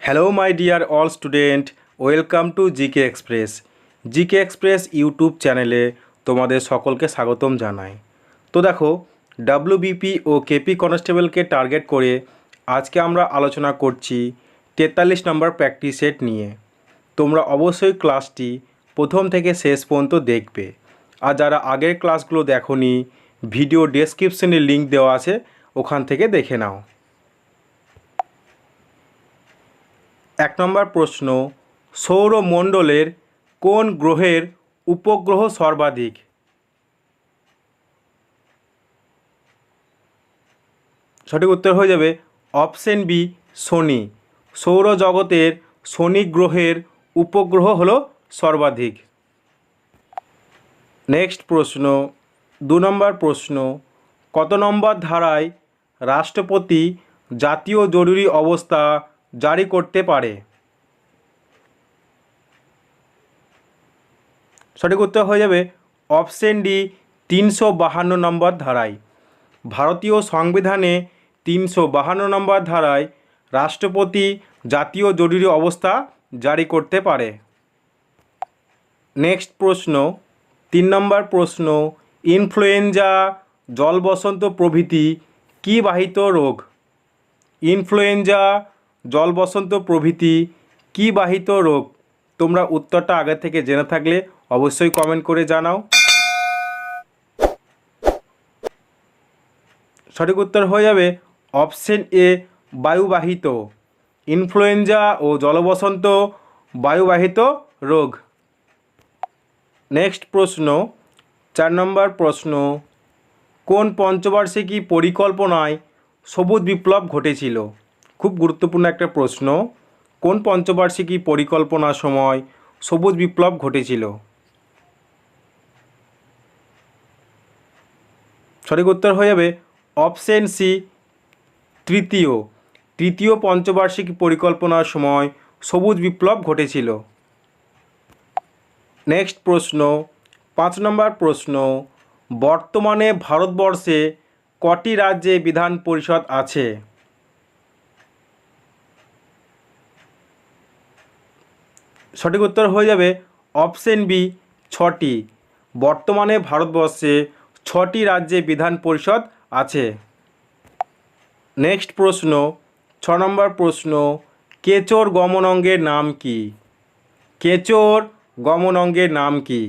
Hello my dear all student welcome to GK express GK express YouTube চ্যানেলে তোমাদের সকলকে স্বাগতম জানাই। তো দেখো ডাব্লিউবিপি ও কেপি কনস্টেবলকে টার্গেট করে আজকে আমরা আলোচনা করছি তেতাল্লিশ নম্বর প্র্যাকটিস সেট নিয়ে। তোমরা অবশ্যই ক্লাসটি প্রথম থেকে শেষ পর্যন্ত দেখবে। আর যারা আগের ক্লাসগুলো দেখোনি ভিডিও ডেসক্রিপশনে লিংক দেওয়া আছে, ওখান থেকে দেখে নাও। এক নম্বর প্রশ্ন, সৌরমণ্ডলের কোন গ্রহের উপগ্রহ সর্বাধিক? সঠিক উত্তর হয়ে যাবে অপশন বি, শনি। সৌরজগতের শনি গ্রহের উপগ্রহ হলো সর্বাধিক। নেক্সট প্রশ্ন, দু নম্বর প্রশ্ন, কত নম্বর ধারায় রাষ্ট্রপতি জাতীয় জরুরি অবস্থা জারি করতে পারে। সঠিক উত্তর হয়ে যাবে অপশন ডি, তিনশো বাহান্ন নম্বর ধারায়। ভারতীয় সংবিধানে তিনশো বাহান্ন নম্বর ধারায় রাষ্ট্রপতি জাতীয় জরুরি অবস্থা জারি করতে পারে। নেক্সট প্রশ্ন, তিন নম্বর প্রশ্ন, ইনফ্লুয়েঞ্জা, জলবসন্ত প্রভৃতি কী বাহিত রোগ? ইনফ্লুয়েঞ্জা জলবসন্ত প্রভৃতি কী বাহিত রোগ? তোমরা উত্তরটা আগে থেকে জেনে থাকলে অবশ্যই কমেন্ট করে জানাও। সঠিক উত্তর হয়ে যাবে অপশন এ, বায়ুবাহিত। ইনফ্লুয়েঞ্জা ও জলবসন্ত বায়ুবাহিত রোগ। নেক্সট প্রশ্ন, চার নম্বর প্রশ্ন, কোন পঞ্চবার্ষিকী পরিকল্পনায় সবুজ বিপ্লব ঘটেছিল? খুব গুরুত্বপূর্ণ একটা প্রশ্ন। কোন পঞ্চবার্ষিকী পরিকল্পনার সময় সবুজ বিপ্লব ঘটেছিল? সঠিক উত্তর হয়ে যাবে অপশন সি, তৃতীয়। তৃতীয় পঞ্চবার্ষিকী পরিকল্পনার সময় সবুজ বিপ্লব ঘটেছিল। নেক্সট প্রশ্ন, পাঁচ নম্বর প্রশ্ন, বর্তমানে ভারতবর্ষে কটি রাজ্যে বিধান পরিষদ আছে? সঠিক উত্তর হয়ে যাবে অপশন বি, ছটি। বর্তমানে ভারতবর্ষে ছটি রাজ্যে বিধান পরিষদ আছে। নেক্সট প্রশ্ন, ছ নম্বর প্রশ্ন, কেচোর গমন অঙ্গের নাম কি? কেচোর গমন অঙ্গের নাম কি?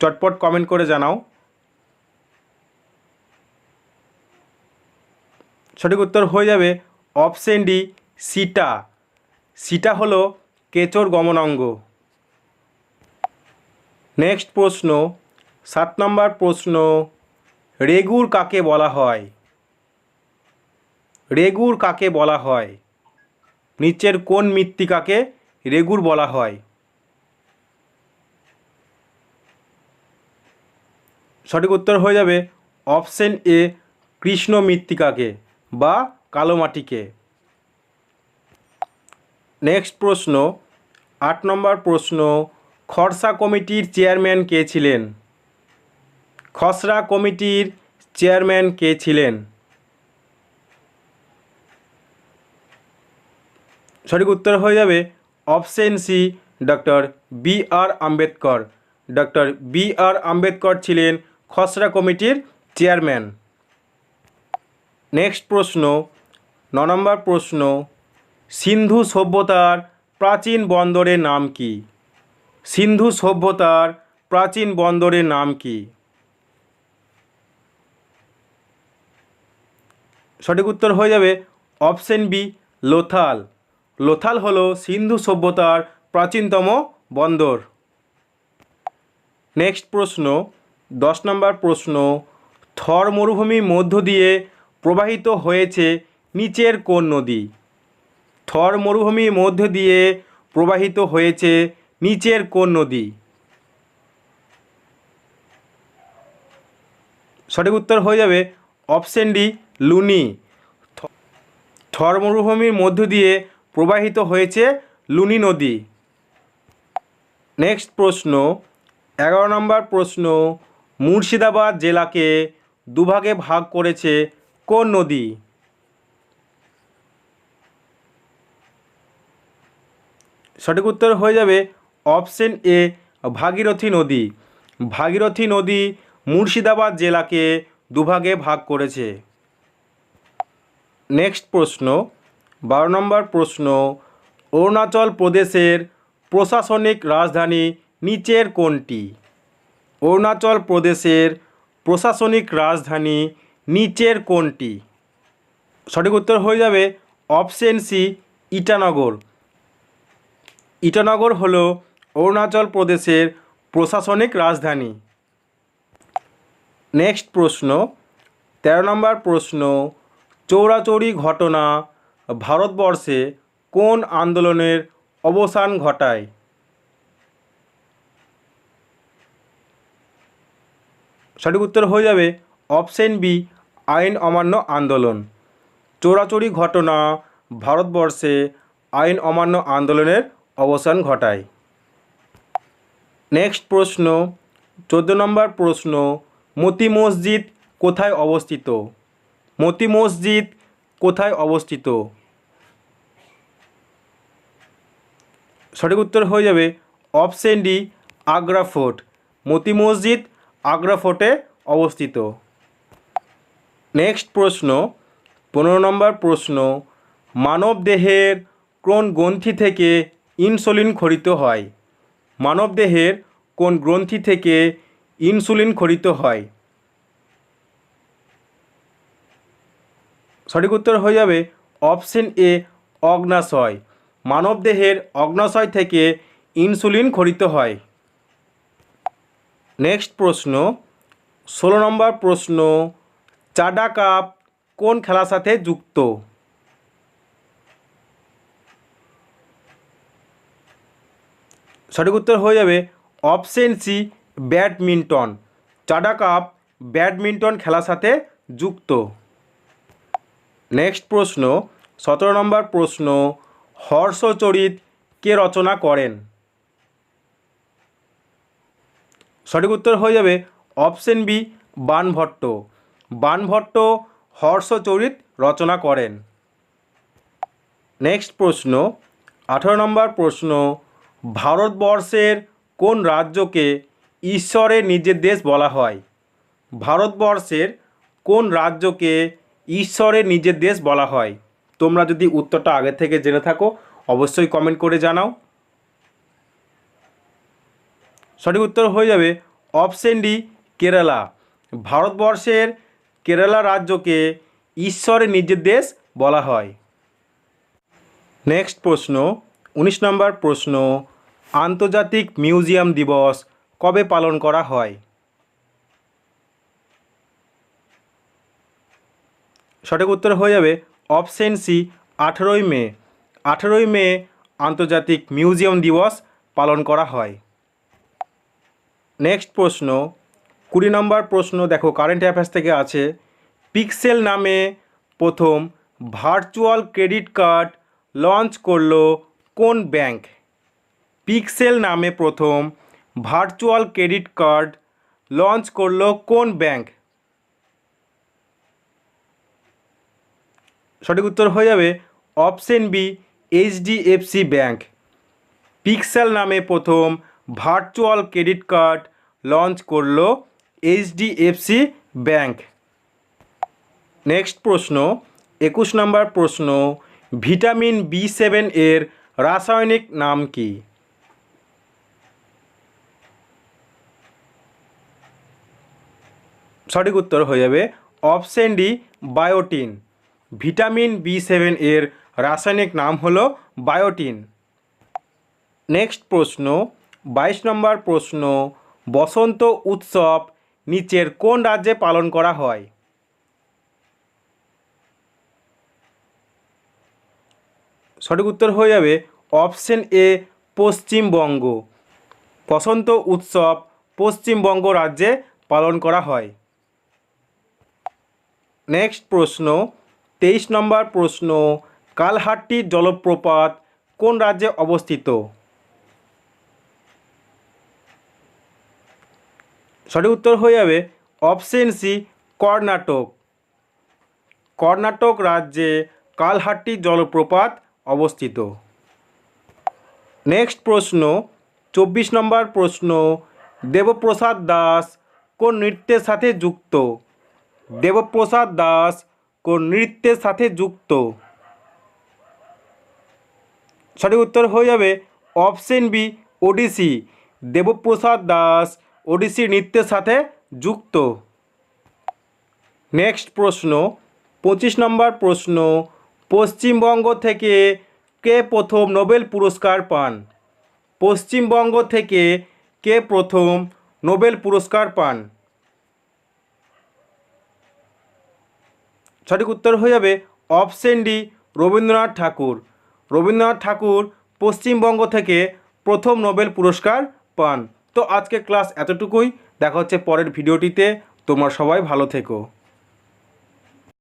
চটপট কমেন্ট করে জানাও। সঠিক উত্তর হয়ে যাবে অপশন ডি, সিটা। সিটা হলো কেচোর গমনাঙ্গ। নেক্সট প্রশ্ন, সাত নম্বর প্রশ্ন, রেগুর কাকে বলা হয়? রেগুর কাকে বলা হয়? নিচের কোন মৃত্তিকাকে রেগুর বলা হয়? সঠিক উত্তর হয়ে যাবে অপশন এ, কৃষ্ণ মৃত্তিকাকে বা কালো মাটিকে। নেক্সট প্রশ্ন, আট নম্বর প্রশ্ন, খরসা কমিটির চেয়ারম্যান কে ছিলেন? খসড়া কমিটির চেয়ারম্যান কে ছিলেন? সঠিক উত্তর হয়ে যাবে option C, doctor B R Ambedkar. Doctor B R Ambedkar ছিলেন খসড়া কমিটির চেয়ারম্যান। নেক্সট প্রশ্ন, ন নম্বর প্রশ্ন সিন্ধু সভ্যতার প্রাচীন বন্দরের নাম কি? সিন্ধু সভ্যতার প্রাচীন বন্দরের নাম কি? সঠিক উত্তর হয়ে যাবে অপশন বি, লোথাল। লোথাল হলো সিন্ধু সভ্যতার প্রাচীনতম বন্দর। নেক্সট প্রশ্ন, দশ নম্বর প্রশ্ন, থর মরুভূমির মধ্য দিয়ে প্রবাহিত হয়েছে নিচের কোন নদী? থর মরুভূমির মধ্য দিয়ে প্রবাহিত হয়েছে নিচের কোন নদী? সঠিক উত্তর হয়ে যাবে অপশন ডি, লুনি। থর মরুভূমির মধ্য দিয়ে প্রবাহিত হয়েছে লুনি নদী। নেক্সট প্রশ্ন, এগারো নম্বর প্রশ্ন, মুর্শিদাবাদ জেলাকে দুভাগে ভাগ করেছে কোন নদী? সঠিক উত্তর হয়ে যাবে অপশন এ, ভাগীরথী নদী। ভাগীরথী নদী মুর্শিদাবাদ জেলাকে দুভাগে ভাগ করেছে। নেক্সট প্রশ্ন, বারো নম্বর প্রশ্ন, অরুণাচল প্রদেশের প্রশাসনিক রাজধানী নিচের কোনটি? অরুণাচল প্রদেশের প্রশাসনিক রাজধানী নিচের কোনটি? সঠিক উত্তর হয়ে যাবে অপশন সি, ইটানগর। ইটানগর হল অরুণাচল প্রদেশের প্রশাসনিক রাজধানী। নেক্সট প্রশ্ন, তেরো নম্বর প্রশ্ন, চৌরাচৌরি ঘটনা ভারতবর্ষে কোন আন্দোলনের অবসান ঘটায়? সঠিক উত্তর হয়ে যাবে অপশন বি, আইন অমান্য আন্দোলন। চোরাচুরি ঘটনা ভারতবর্ষে আইন অমান্য আন্দোলনের অবসান ঘটায়। নেক্সট প্রশ্ন, চোদ্দ নম্বর প্রশ্ন, মতি মসজিদ কোথায় অবস্থিত? মতি মসজিদ কোথায় অবস্থিত? সঠিক উত্তর হয়ে যাবে option D, Agra fort. Moti Masjid Agra ফোর্টে অবস্থিত। নেক্সট প্রশ্ন, পনেরো নম্বর প্রশ্ন মানব দেহের কোন গ্রন্থি থেকে ইনসুলিন খরিত হয়। মানব দেহের কোন গ্রন্থি থেকে ইনসুলিন খরিত হয়? সঠিক উত্তর হয়ে যাবে অপশন এ, অগ্নাশয়। মানবদেহের অগ্নাশয় থেকে ইনসুলিন খরিত হয়। নেক্সট প্রশ্ন, ষোলো নম্বর প্রশ্ন চাডা কাপ কোন খেলার সাথে যুক্ত? সঠিক উত্তর হয়ে যাবে option C badminton. Chadha cup badminton খেলার সাথে যুক্ত। নেক্সট প্রশ্ন, সতেরো নম্বর প্রশ্ন, হর্ষচরিত কে রচনা করেন? সঠিক উত্তর হয়ে যাবে অপশন বি বানভট্ট। বানভট্ট হর্ষচরিত রচনা করেন। নেক্সট প্রশ্ন, আঠেরো নম্বর প্রশ্ন ভারতবর্ষের কোন রাজ্যকে ঈশ্বরের নিজের দেশ বলা হয়? ভারতবর্ষের কোন রাজ্যকে ঈশ্বরের নিজের দেশ বলা হয়? তোমরা যদি উত্তরটা আগে থেকে জেনে থাকো, অবশ্যই কমেন্ট করে জানাও। সঠিক উত্তর হয়ে যাবে অপশন ডি কেরালা ভারতবর্ষের কেরালা রাজ্যকে ঈশ্বরের নিজের দেশ বলা হয়। নেক্সট প্রশ্ন, উনিশ নম্বর প্রশ্ন আন্তর্জাতিক মিউজিয়াম দিবস কবে পালন করা হয়? সঠিক উত্তর হয়ে যাবে অপশন সি, আঠেরোই মে। আঠেরোই মে আন্তর্জাতিক মিউজিয়াম দিবস পালন করা হয়। নেক্সট প্রশ্ন, কুড়ি নম্বর প্রশ্ন দেখো কারেন্ট অ্যাফেয়ার্স থেকে আছে। পিক্সেল নামে প্রথম ভার্চুয়াল ক্রেডিট কার্ড লঞ্চ করল কোন ব্যাংক পিক্সেল নামে প্রথম ভার্চুয়াল ক্রেডিট কার্ড লঞ্চ করল কোন ব্যাংক? সঠিক উত্তর হয়ে যাবে option B, HDFC bank. Pixel নামে প্রথম ভার্চুয়াল ক্রেডিট কার্ড লঞ্চ করল এইচডিএফসি ব্যাংক। নেক্সট প্রশ্ন, একুশ নম্বর প্রশ্ন, ভিটামিন বি সেভেন এর রাসায়নিক নাম কি? সঠিক উত্তর হয়ে যাবে option D biotin. Vitamin B seven এর রাসায়নিক নাম হলো বায়োটিন। নেক্সট প্রশ্ন, বাইশ নম্বর প্রশ্ন, বসন্ত উৎসব নিচের কোন রাজ্যে পালন করা হয়? সঠিক উত্তর হয়ে যাবে অপশন এ পশ্চিমবঙ্গ। বসন্ত উৎসব পশ্চিমবঙ্গ রাজ্যে পালন করা হয়। নেক্সট প্রশ্ন, তেইশ নম্বর প্রশ্ন, কালহাট্টি জলপ্রপাত কোন রাজ্যে অবস্থিত? সঠিক উত্তর হয়ে যাবে অপশন সি, কর্ণাটক। কর্ণাটক রাজ্যে কালহাট্টি জলপ্রপাত অবস্থিত। নেক্সট প্রশ্ন, চব্বিশ নম্বর প্রশ্ন, দেবপ্রসাদ দাস কোন নৃত্যের সাথে যুক্ত? দেবপ্রসাদ দাস কোন নৃত্যের সাথে যুক্ত। সঠিক উত্তর হয়ে যাবে অপশন বি ওডিসি দেবপ্রসাদ দাস ওডিসি নৃত্যের সাথে যুক্ত। নেক্সট প্রশ্ন, পঁচিশ নম্বর প্রশ্ন, পশ্চিমবঙ্গ থেকে কে প্রথম নোবেল পুরস্কার পান? পশ্চিমবঙ্গ থেকে কে প্রথম নোবেল পুরস্কার পান? সঠিক উত্তর হয়ে যাবে অপশন ডি রবীন্দ্রনাথ ঠাকুর। রবীন্দ্রনাথ ঠাকুর পশ্চিমবঙ্গ থেকে প্রথম নোবেল পুরস্কার পান। তো আজকে ক্লাস এতটুকুই। দেখা হচ্ছে পরের ভিডিওটিতে তোমরা সবাই ভালো থেকো।